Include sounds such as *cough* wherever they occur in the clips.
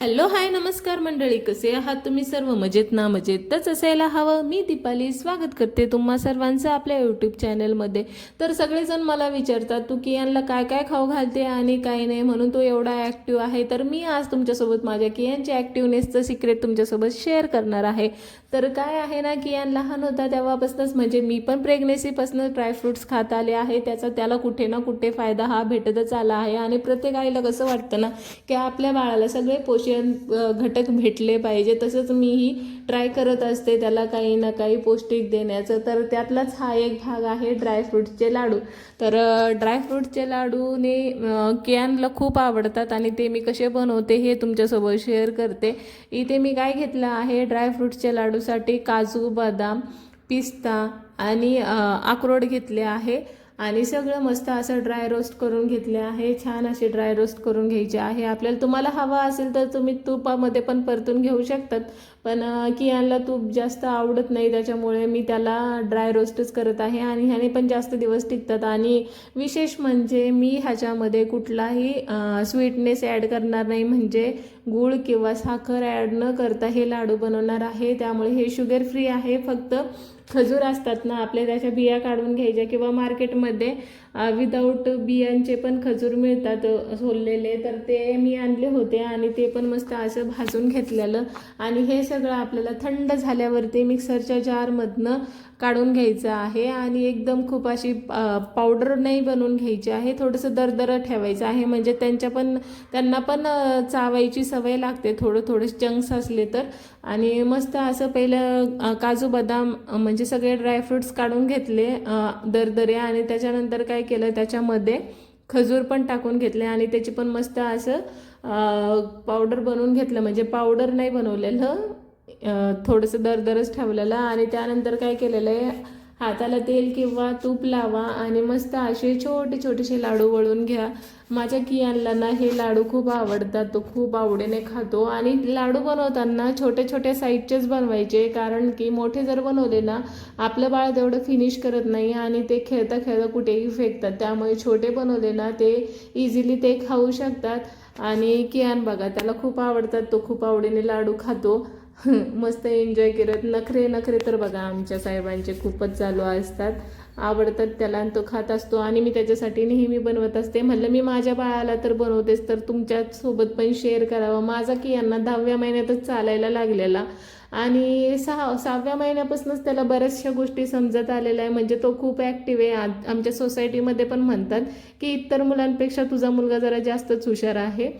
Hello hi नमस्कार मंडळी. कसे आहात तुम्ही सर्व? मजेत ना मजेतच असायला हवं. मी दीपाली. स्वागत करते तुम्हा सर्वांचं आपल्या यूट्यूब चॅनलमध्ये तर सगळेजण मला विचारतात तू कियानला काय काय खाऊ घालते आणि काय नाही? म्हणून तो एवढा ॲक्टिव्ह आहे. तर मी आज तुमच्यासोबत माझ्या कियानच्या ॲक्टिव्हनेसचं सिक्रेट तुमच्यासोबत शेअर करणार आहे. तर काय आहे ना कियान लहान होता तेव्हापासूनच म्हणजे मी पण प्रेग्नेसीपासून ड्रायफ्रुट्स खात आले आहे. त्याचा त्याला कुठे ना कुठे फायदा हा भेटतच आला आहे. आणि प्रत्येक आईला कसं वाटतं ना की आपल्या बाळाला सगळे पोषण पोषण घटक भेटले पाहिजे. तसंच मीही ट्राय करत असते त्याला काही ना काही पौष्टिक देण्याचं. तर त्यातलाच हा एक भाग आहे ड्रायफ्रूटचे लाडू. तर ड्रायफ्रूटचे लाडूने कियानला खूप आवडतात आणि ते मी कसे बनवते हे तुमच्यासोबत शेअर करते. इथे मी काय घेतलं आहे? ड्रायफ्रूटच्या लाडूसाठी काजू बदाम पिस्ता आणि अक्रोड घेतले आहे. आणि सगळं मस्त असं ड्राय रोस्ट करून घेतले आहे. छान असे ड्राय रोस्ट करून घ्यायचे आहे. आपल्याला तुम्हाला हवा असेल तर तुम्ही तुपामध्ये पण परतून घेऊ शकतात. पण कियानला तूप जास्त आवडत नाही त्याच्यामुळे मी त्याला ड्राय रोस्टच करत आहे आणि ह्याने पण जास्त दिवस टिकतात. आणि विशेष म्हणजे मी ह्याच्यामध्ये कुठलाही स्वीटनेस ॲड करणार नाही. म्हणजे गूळ किंवा साखर ॲड न करता हे लाडू बनवणार आहे. त्यामुळे हे शुगर फ्री आहे. फक्त खजूर असतात ना आपल्या त्याच्या बिया काढून घ्यायच्या किंवा मार्केटमध्ये विदाऊट बियांचे पण खजूर मिळतात सोललेले. तर ते मी आणले होते आणि ते पण मस्त असं भाजून घेतलेलं. आणि हे सगळं आपल्याला थंड झाल्यावरती मिक्सरच्या जारमधनं काढून घ्यायचं आहे. आणि एकदम खूप अशी पावडर नाही बनवून घ्यायची आहे. थोडंसं दरदर ठेवायचं आहे. म्हणजे त्यांच्या पण त्यांना पण चावायची सवय लागते. थोडं थोडं चंक्स असले तर. आणि मस्त असं पहिलं काजू बदाम म्हणजे म्हणजे सगळे ड्रायफ्रुट्स काढून घेतले दरदरे आणि त्याच्यानंतर काय केलं त्याच्यामध्ये खजूर पण टाकून घेतले आणि त्याची पण मस्त असं पावडर बनवून घेतलं. म्हणजे पावडर नाही बनवलेलं थोडंसं दरदरच ठेवलेलं आणि त्यानंतर काय केलेलं आहे हाताला तेल किंवा तूप लावा आणि मस्त असे छोटे छोटेसे लाडू वळून घ्या. माझ्या कियानला ना हे लाडू खूप आवडतात तो खूप आवडीने खातो आणि लाडू बनवताना छोट्या छोट्या साईजचेच बनवायचे कारण की मोठे जर बनवले ना आपलं बाळ तेवढं फिनिश करत नाही आणि ते खेळता खेळता कुठेही फेकतात. त्यामुळे छोटे बनवले ना ते इझिली ते खाऊ शकतात. आणि कियान बघा त्याला खूप आवडतात तो खूप आवडीने लाडू खातो. *laughs* मस्त एन्जॉय करत नखरे नखरे तर बघा आमच्या साहेबांचे खूपच चालू असतात. आवडतात त्याला आणि तो खात असतो. आणि मी त्याच्यासाठी नेहमी बनवत असते. म्हणलं मी माझ्या बाळाला तर बनवतेच तर तुमच्यासोबत पण शेअर करावं. माझा की यांना दहाव्या महिन्यातच चालायला लागलेला. आणि सहा सहाव्या महिन्यापासूनच त्याला बऱ्याचशा गोष्टी समजत आलेल्या आहे. म्हणजे तो खूप ॲक्टिव्ह आहे. आमच्या सोसायटीमध्ये पण म्हणतात की इतर मुलांपेक्षा तुझा मुलगा जरा जास्तच हुशार आहे.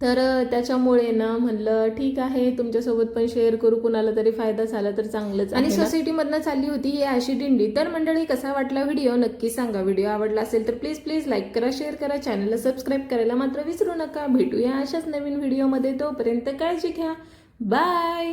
तर त्याच्यामुळे ना म्हणलं ठीक आहे तुमच्यासोबत पण शेअर करू कुणाला तरी फायदा झाला तर चांगलंच आणि सोसायटीमधनं चालली होती ही अशी दिंडी. तर मंडळी कसा वाटला व्हिडिओ? नक्की सांगा. व्हिडिओ आवडला असेल तर प्लीज प्लीज लाईक करा शेअर करा चॅनलला सबस्क्राईब करायला मात्र विसरू नका. भेटूया अशाच नवीन व्हिडिओमध्ये. तोपर्यंत काळजी घ्या. बाय